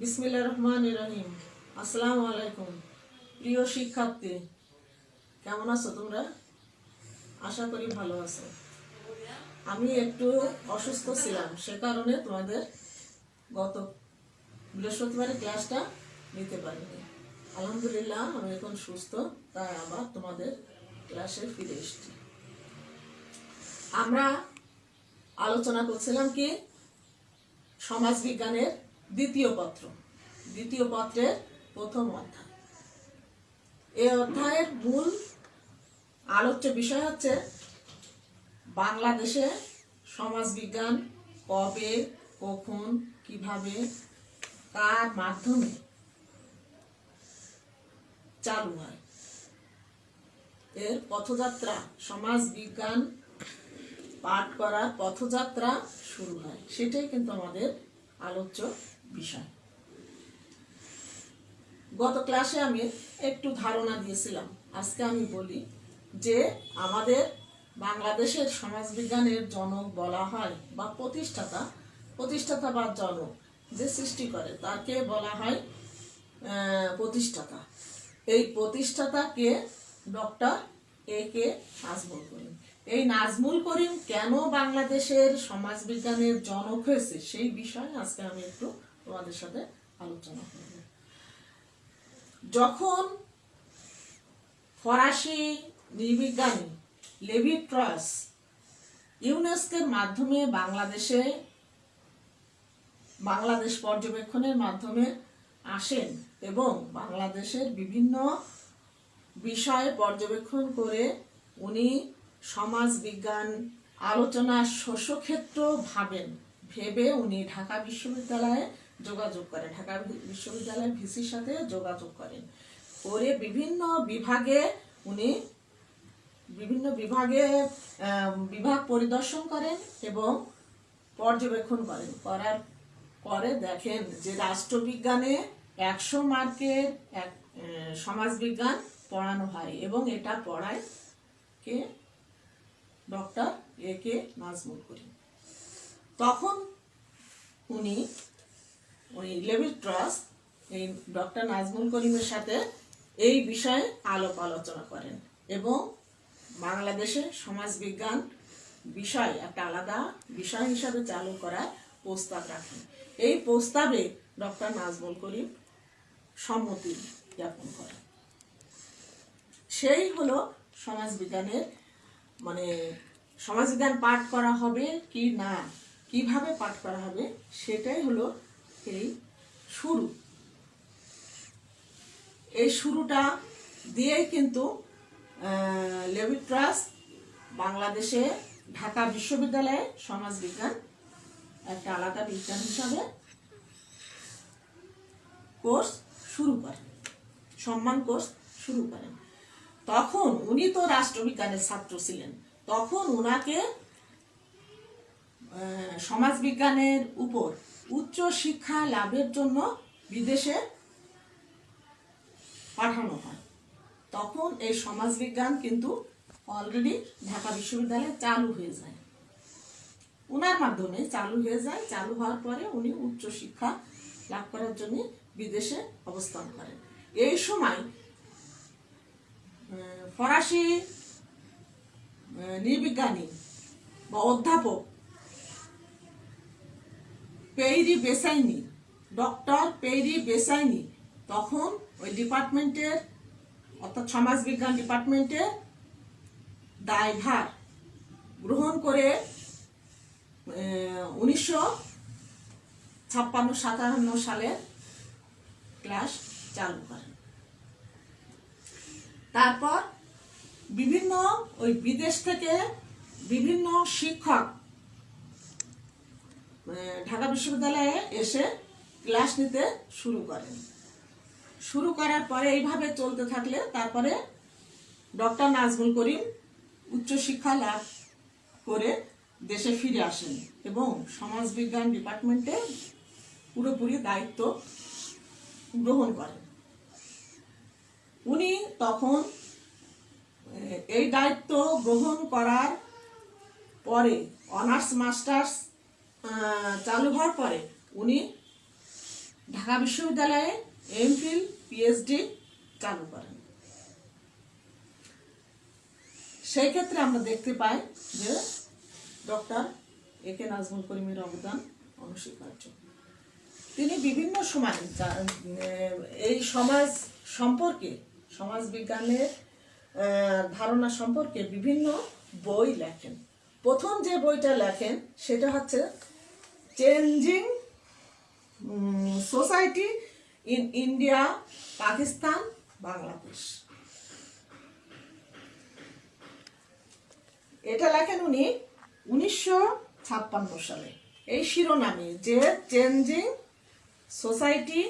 বিসমিল্লা রহমান রহিম। আসসালামু আলাইকুম। প্রিয় শিক্ষার্থী, কেমন আছো তোমরা? আশা করি ভালো আছো। আমি একটু অসুস্থ ছিলাম, সে কারণে তোমাদের গত বৃহস্পতিবারের ক্লাসটা নিতে পারিনি। আলহামদুলিল্লাহ, আমি এখন সুস্থ, তাই আবার তোমাদের ক্লাসে ফিরে এসেছি। আমরা আলোচনা করছিলাম কি, সমাজবিজ্ঞানের দ্বিতীয় পত্র। দ্বিতীয় পত্রের প্রথম অধ্যায়। এই অধ্যায়ের মূল আলোচ্য বিষয় হচ্ছে বাংলাদেশে সমাজবিজ্ঞান কবে, কখন, কীভাবে, কার মাধ্যমে চালু হয়? এর পথযাত্রা সমাজ বিজ্ঞান পাঠ করার পথযাত্রা শুরু হয়। সেটাই কিন্তু আমাদের আলোচ্য বিষয় গত ক্লাসে আমি একটু ধারণা দিয়েছিলাম। আজকে আমি বলি যে আমাদের বাংলাদেশের সমাজবিজ্ঞানের জনক বলা হয় বা প্রতিষ্ঠাতা প্রতিষ্ঠাতা বা জনক যে সৃষ্টি করে, তাকে বলা হয় প্রতিষ্ঠাতা। এই প্রতিষ্ঠাতাকে ডক্টর এ কে নাজমুল করিম। এই নাজমুল করিম কেন বাংলাদেশের সমাজবিজ্ঞানের জনক হয়েছে সেই বিষয়ে আজকে আমি একটু তোমাদের সাথে আলোচনা করব যখন ফরাসি নৃবিজ্ঞানী লেভি ট্রাস ইউনেস্কের মাধ্যমে বাংলাদেশে, বাংলাদেশ পর্যবেক্ষণের মাধ্যমে আসেন এবং বাংলাদেশের বিভিন্ন বিষয়ে পর্যবেক্ষণ করে উনি সমাজবিজ্ঞান আলোচনা শস্যক্ষেত্র ভাবেন। ভেবে উনি ঢাকা বিশ্ববিদ্যালয়ে যোগাযোগ করেন। ঢাকা বিশ্ববিদ্যালয়ের ভিসির সাথে যোগাযোগ করেন। করে বিভিন্ন বিভাগে উনি বিভিন্ন বিভাগে বিভাগ পরিদর্শন করেন এবং পর্যবেক্ষণ করেন। করার পরে দেখেন যে রাষ্ট্রবিজ্ঞানে একশো মার্কের এক সমাজবিজ্ঞান পড়ানো হয় এবং এটা পড়ায় কে? ডক্টর এ কে নাজমুল করিম। তখন উনি ওই লেভিল ট্রাস্ট, এই ডক্টর নাজমুল করিমের সাথে এই বিষয়ে আলোপ আলোচনা করেন এবং বাংলাদেশে সমাজবিজ্ঞান বিষয় একটা আলাদা বিষয় হিসাবে চালু করার প্রস্তাব রাখেন। এই প্রস্তাবে ডক্টর নাজমুল করিম সম্মতি জ্ঞাপন করেন। সেই হলো সমাজবিজ্ঞানের মানে সমাজবিজ্ঞান পাঠ করা হবে কি না? কীভাবে পাঠ করা হবে সেটাই হলো এই শুরু। এই শুরুটা দিয়েই কিন্তু লেভি ট্রাস্ট বাংলাদেশে ঢাকা বিশ্ববিদ্যালয়ে সমাজবিজ্ঞান একটা আলাদা বিজ্ঞান হিসাবে কোর্স শুরু করেন, সম্মান কোর্স শুরু করেন। তখন উনি তো রাষ্ট্রবিজ্ঞানের ছাত্র ছিলেন। তখন ওনাকে সমাজবিজ্ঞানের উপর উচ্চ শিক্ষা লাভের জন্য বিদেশে পাঠানো হয়। তখন এই সমাজবিজ্ঞান কিন্তু অলরেডি ঢাকা বিশ্ববিদ্যালয়ে চালু হয়ে যায়। ওনার মাধ্যমে চালু হয়ে যায়। চালু হওয়ার পরে উনি উচ্চ শিক্ষা লাভ করার জন্য বিদেশে অবস্থান করেন। এই সময় ফরাসি আহ, নৃবিজ্ঞানী বা অধ্যাপক পেইরি বেসাইনি, ডক্টর পেইরি বেসাইনি। তখন ওই ডিপার্টমেন্টের, অর্থাৎ সমাজবিজ্ঞান ডিপার্টমেন্টের দায়ভার গ্রহণ করে উনিশশো ছাপ্পান্ন সাতান্ন সালে ক্লাস চালু করেন তারপর বিভিন্ন ওই বিদেশ থেকে বিভিন্ন শিক্ষক ঢাকা বিশ্ববিদ্যালয়ে এসে ক্লাস নিতে শুরু করেন। শুরু করার পরে এইভাবে চলতে থাকলে তারপরে ডক্টর নাজমুল করিম উচ্চশিক্ষা লাভ করে দেশে ফিরে আসেন এবং সমাজবিজ্ঞান ডিপার্টমেন্টে পুরোপুরি দায়িত্ব গ্রহণ করেন। উনি তখন এই দায়িত্ব গ্রহণ করার পরে অনার্স, মাস্টার্স চালু হওয়ার পরে উনি ঢাকা বিশ্ববিদ্যালয়ে এমফিল পিএইচডি চালু করেন। সেই ক্ষেত্রে আমরা দেখতে পাই যে ডক্টর এ কে নাজমুল করিমের অবদান অনস্বীকার্য। তিনি বিভিন্ন সময় এই সমাজ সম্পর্কে, সমাজ বিজ্ঞানের ধারণা সম্পর্কে বিভিন্ন বই লেখেন। প্রথম যে বইটা লেখেন সেটা হচ্ছে changing society in India Pakistan Bangladesh এটা লেখেন উনি উনিশশো ছাপ্পান্ন সালে। এই শিরোনামে যে changing society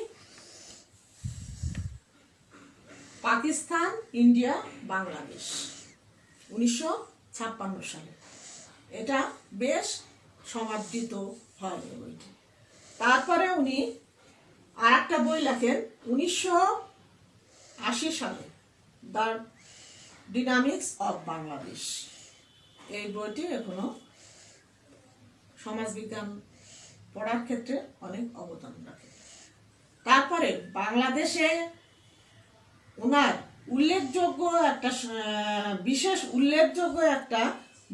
Pakistan India Bangladesh উনিশশো ছাপ্পান্ন সালে। এটা বেশ সমাদৃত তারপরে উনি আর একটা বই লেখেন, উনিশশো আশি সালে, দ্য ডিনামিক্স অফ বাংলাদেশ। এই বইটি এখনও সমাজবিজ্ঞান পড়ার ক্ষেত্রে অনেক অবদান রাখে। তারপরে বাংলাদেশে ওনার উল্লেখযোগ্য একটা বিশেষ উল্লেখযোগ্য একটা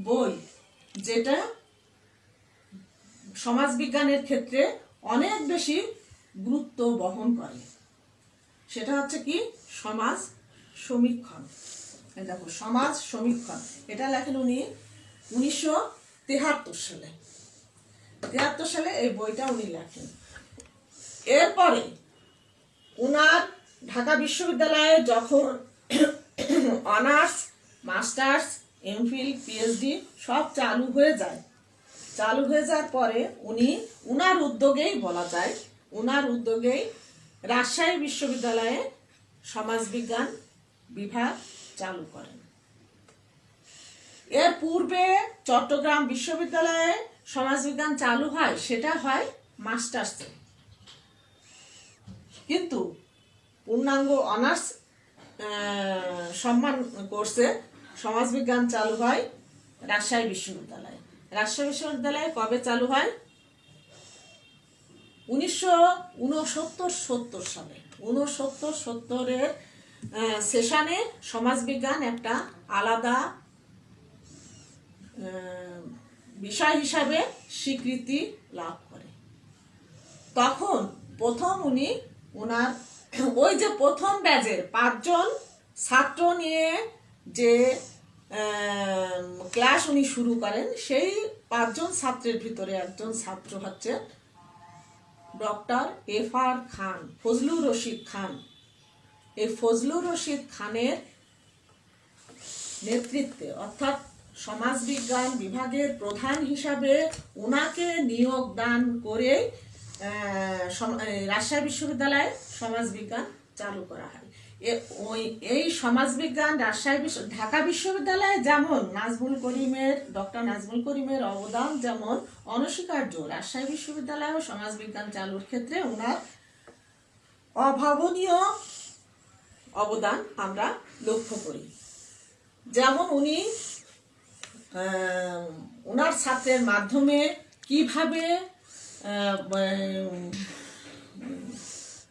বই, যেটা সমাজবিজ্ঞানের ক্ষেত্রে অনেক বেশি গুরুত্ব বহন করে। সেটা হচ্ছে কি? সমাজ সমীক্ষণ। দেখো, সমাজ সমীক্ষণ। এটা লেখেন উনি উনিশশো তেহাত্তর সালে। তেহাত্তর সালে এই বইটা উনি লেখেন। এরপরে ওনার ঢাকা বিশ্ববিদ্যালয়ে যখন অনার্স, মাস্টার্স এমফিল পিএইচডি সব চালু হয়ে যায় চালু হয়ে যাওয়ার পরে উনি উনার উদ্যোগেই বলা যায়, উনার উদ্যোগেই রাজশাহী বিশ্ববিদ্যালয়ে সমাজবিজ্ঞান বিভাগ চালু করেন। এর পূর্বে চট্টগ্রাম বিশ্ববিদ্যালয়ে সমাজবিজ্ঞান চালু হয়, সেটা হয় মাস্টার্সে কিন্তু পূর্ণাঙ্গ অনার্স সম্মান কোর্সে সমাজবিজ্ঞান চালু হয় রাজশাহী বিশ্ববিদ্যালয়ে। রাজশাহী বিশ্ববিদ্যালয়ে কবে চালু হয়? উনিশশো সালে। উনসত্তর সত্তরের সমাজবিজ্ঞান একটা আলাদা বিষয় হিসাবে স্বীকৃতি লাভ করে। তখন প্রথম উনি ওনার, ওই যে প্রথম ব্যাচের পাঁচজন ছাত্র নিয়ে যে ক্লাস উনি শুরু করেন, সেই পাঁচজন ছাত্রের ভিতরে একজন ছাত্র হচ্ছে doctor F R Khan, Fazlur Rashid Khan. এই ফজলুর রশিদ খানের নেতৃত্বে অর্থাৎ সমাজবিজ্ঞান বিভাগের প্রধান হিসাবে ওনাকে নিয়োগ দান করে রাজশাহী বিশ্ববিদ্যালয়ে সমাজবিজ্ঞান চালু করা হয়। ওই, এই সমাজবিজ্ঞান, রাজশাহী বিশ্ব ঢাকা বিশ্ববিদ্যালয়ে যেমন নাজমুল করিমের, ডক্টর নাজমুল করিমের অবদান, যেমন অনস্বীকার্য। রাজশাহী বিশ্ববিদ্যালয়েও সমাজবিজ্ঞান চালুর ক্ষেত্রে ওনার অভাবনীয় অবদান আমরা লক্ষ্য করি। যেমন উনি ওনার ছাত্রের মাধ্যমে কীভাবে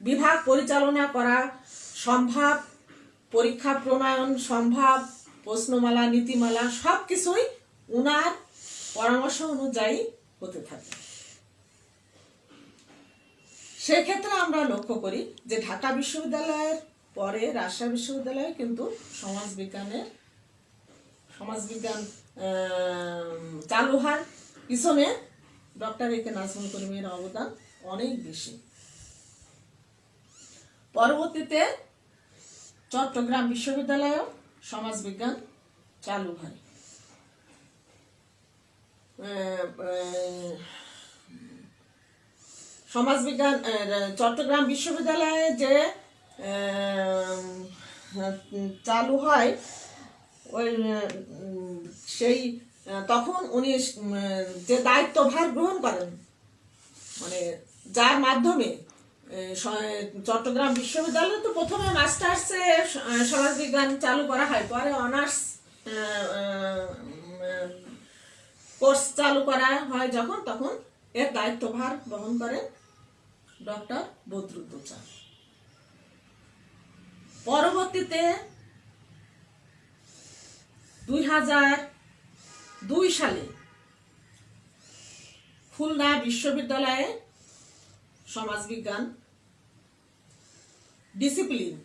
বিভাগ পরিচালনা করা সম্ভব, পরীক্ষা প্রণয়ন সম্ভব, প্রশ্নমালা, নীতিমালা সব কিছুই ওনার পরামর্শ অনুযায়ী হতে থাকে। সেক্ষেত্রে আমরা লক্ষ্য করি যে ঢাকা বিশ্ববিদ্যালয়ের পরে রাজশাহী বিশ্ববিদ্যালয়ে কিন্তু সমাজবিজ্ঞানের সমাজবিজ্ঞান চালু হওয়ার পিছনে ডক্টর এ কে নাজমুল করিমের অবদান অনেক বেশি। পরবর্তীতে চট্টগ্রাম বিশ্ববিদ্যালয়েও সমাজবিজ্ঞান চালু হয়। সমাজবিজ্ঞান চট্টগ্রাম বিশ্ববিদ্যালয়ে যে চালু হয়, ওই সেই তখন উনি যে দায়িত্বভার গ্রহণ করেন মানে যার মাধ্যমে চট্টগ্রাম বিশ্ববিদ্যালয়ে তো প্রথমে মাস্টার্সে সমাজবিজ্ঞান চালু করা হয়। পরে অনার্স কোর্স চালু করা হয় যখন, তখন এর দায়িত্বভার বহন করেন ডক্টর বদরুদ্দোজা। পরবর্তীতে দুই হাজার দুই সালে খুলনা বিশ্ববিদ্যালয়ে সমাজবিজ্ঞান ডিসিপ্লিন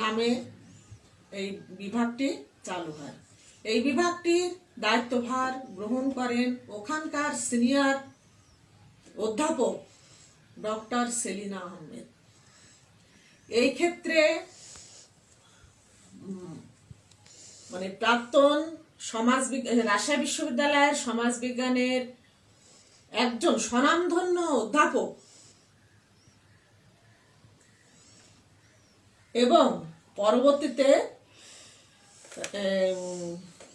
নামে এই বিভাগটি চালু হয়। এই বিভাগটির দায়িত্বভার গ্রহণ করেন ওখানকার সিনিয়র অধ্যাপক ডক্টর সেলিনা আহমেদ। এই ক্ষেত্রে মানে প্রাক্তন সমাজ রাজশাহী বিশ্ববিদ্যালয়ের সমাজবিজ্ঞানের একজন স্বনামধন্য অধ্যাপক। এবং পরবর্তীতে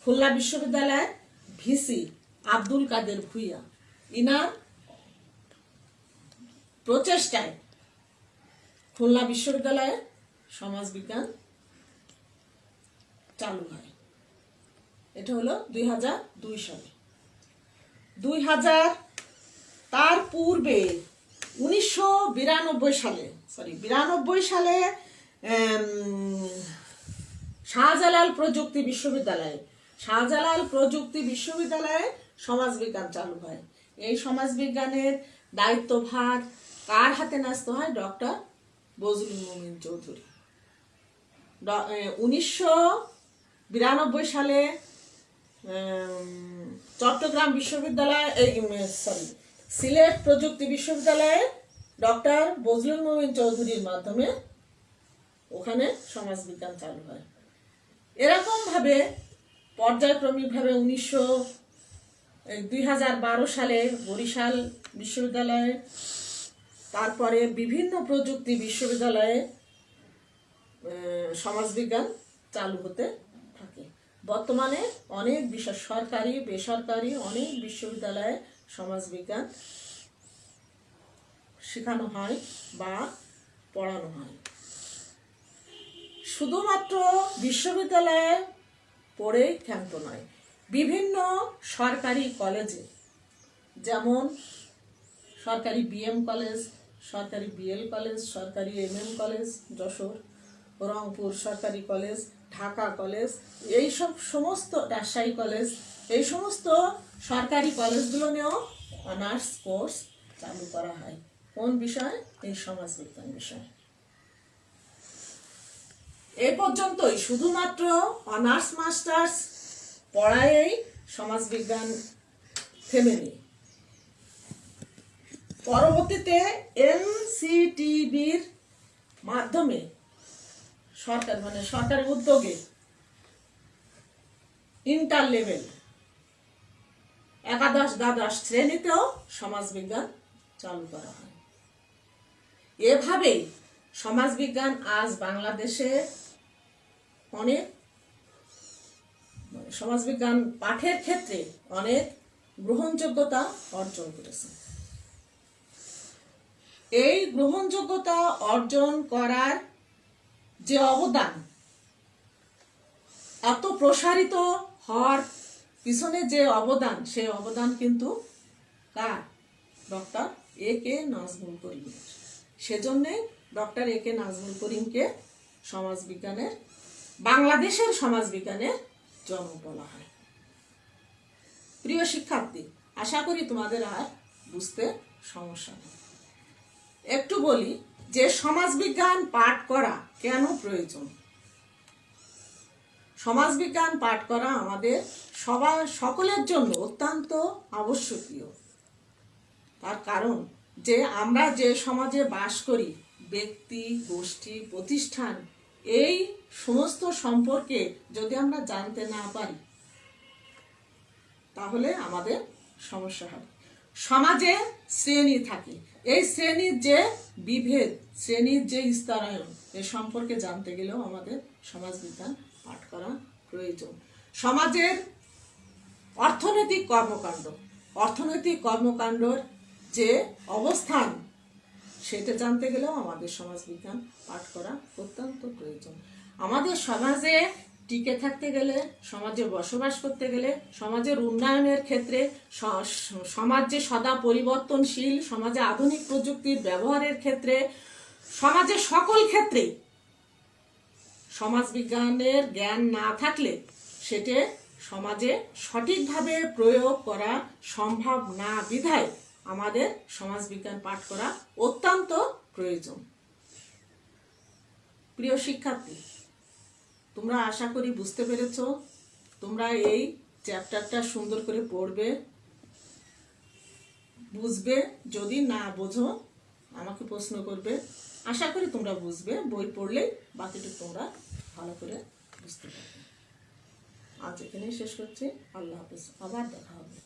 খুলনা বিশ্ববিদ্যালয়ের ভিসি আব্দুল কাদের ভুইয়া। ইনার প্রচেষ্টায় খুলনা বিশ্ববিদ্যালয়ে সমাজবিজ্ঞান চালু হয়। এটা হলো দুই হাজার দুই সালে। দুই হাজার তার পূর্বে উনিশশো বিরানব্বই সালে সরি বিরানব্বই সালে শাহজালাল প্রযুক্তি বিশ্ববিদ্যালয়ে, শাহজালাল প্রযুক্তি বিশ্ববিদ্যালয়ে সমাজবিজ্ঞান চালু হয়। এই সমাজবিজ্ঞানের দায়িত্বভার কার হাতে ন্যস্ত হয়? ডক্টর বজলুল মুমিন চৌধুরী। উনিশশো বিরানব্বই সালে চট্টগ্রাম বিশ্ববিদ্যালয়, এই সরি সিলেট প্রযুক্তি বিশ্ববিদ্যালয়ে ডক্টর বজলুল মুমিন চৌধুরীর মাধ্যমে ওখানে সমাজবিজ্ঞান চালু হয়। এরকম ভাবে পর্যায়ক্রমিকভাবে উনিশশো দুই সালে বরিশাল বিশ্ববিদ্যালয়ে, তারপরে বিভিন্ন প্রযুক্তি বিশ্ববিদ্যালয়ে সমাজবিজ্ঞান চালু হতে থাকে। বর্তমানে অনেক বিষয় সরকারি, বেসরকারি অনেক বিশ্ববিদ্যালয়ে সমাজবিজ্ঞান শেখানো হয় বা পড়ানো হয়। শুধুমাত্র বিশ্ববিদ্যালয়ে পড়েই ক্ষান্ত নয়, বিভিন্ন সরকারি কলেজে, যেমন সরকারি বিএম কলেজ, সরকারি বিএল কলেজ, সরকারি এমএম কলেজ, যশোর, রংপুর সরকারি কলেজ, ঢাকা কলেজ এই সব সমস্ত রাজশাহী কলেজ এই সমস্ত সরকারি কলেজগুলো নিয়েও অনার্স কোর্স চালু করা হয়। কোন বিষয়? এই সমাজবিজ্ঞান বিষয়। এ পর্যন্তই। শুধুমাত্র অনার্স, মাস্টার্স পড়ায়েই সমাজবিজ্ঞান থেমে নেই। পরবর্তীতে এনসিটিবির মাধ্যমে সরকার মানে সরকারি উদ্যোগে ইন্টার লেভেল একাদশ দ্বাদশ শ্রেণীতেও সমাজবিজ্ঞান চালু করা হয়। এভাবেই সমাজবিজ্ঞান আজ বাংলাদেশে অনেক মানে সমাজবিজ্ঞান পাঠের ক্ষেত্রে অনেক গ্রহণযোগ্যতা অর্জন করেছে। এই গ্রহণযোগ্যতা অর্জন করার যে অবদান, এত প্রসারিত হওয়ার পিছনে যে অবদান, সেই অবদান কিন্তু কার? ডক্টর এ কে নাজমুল করিম। সেজন্যে ডক্টর এ কে নাজমুল করিমকে সমাজবিজ্ঞানের, বাংলাদেশের সমাজবিজ্ঞানের জনক বলা হয়। প্রিয় শিক্ষার্থী, আশা করি তোমাদের আর বুঝতে সমস্যা নেই। একটু বলি যে সমাজবিজ্ঞান পাঠ করা কেন প্রয়োজন? সমাজবিজ্ঞান পাঠ করা আমাদের সবার, সকলের জন্য অত্যন্ত আবশ্যকীয়। তার কারণ যে আমরা যে সমাজে বাস করি, ব্যক্তি, গোষ্ঠী, প্রতিষ্ঠান, এই সমস্ত সম্পর্কে যদি আমরা জানতে না পারি, তাহলে আমাদের সমস্যা হবে। সমাজে শ্রেণি থাকে। এই শ্রেণির যে বিভেদ, শ্রেণির যে স্তরায়ন এ সম্পর্কে জানতে গেলেও আমাদের সমাজবিজ্ঞান পাঠ করা প্রয়োজন। সমাজের অর্থনৈতিক কর্মকাণ্ড। অর্থনৈতিক কর্মকাণ্ডর যে অবস্থান, সেটা জানতে গেলেও আমাদের সমাজবিজ্ঞান পাঠ করা অত্যন্ত প্রয়োজন। আমাদের সমাজে টিকে থাকতে গেলে, সমাজে বসবাস করতে গেলে, সমাজের উন্নয়নের ক্ষেত্রে সমাজ যে সদা পরিবর্তনশীল, সমাজে আধুনিক প্রযুক্তির ব্যবহারের ক্ষেত্রে, সমাজের সকল ক্ষেত্রেই সমাজবিজ্ঞানের জ্ঞান না থাকলে সেটে সমাজে সঠিকভাবে প্রয়োগ করা সম্ভব না বিধায় আমাদের সমাজবিজ্ঞান পাঠ করা অত্যন্ত প্রয়োজন। প্রিয় শিক্ষার্থী, তোমরা আশা করি বুঝতে পেরেছ, তোমরা এই চ্যাপ্টারটা সুন্দর করে পড়বে, বুঝবে, যদি না বোঝো, আমাকে প্রশ্ন করবে। আশা করি তোমরা বুঝবে, বই পড়লেই বাকিটা তোমরা ভালো করে বুঝতে পারবে। আজ এখানেই শেষ করছি। আল্লাহ হাফিজ। আবার দেখা হবে।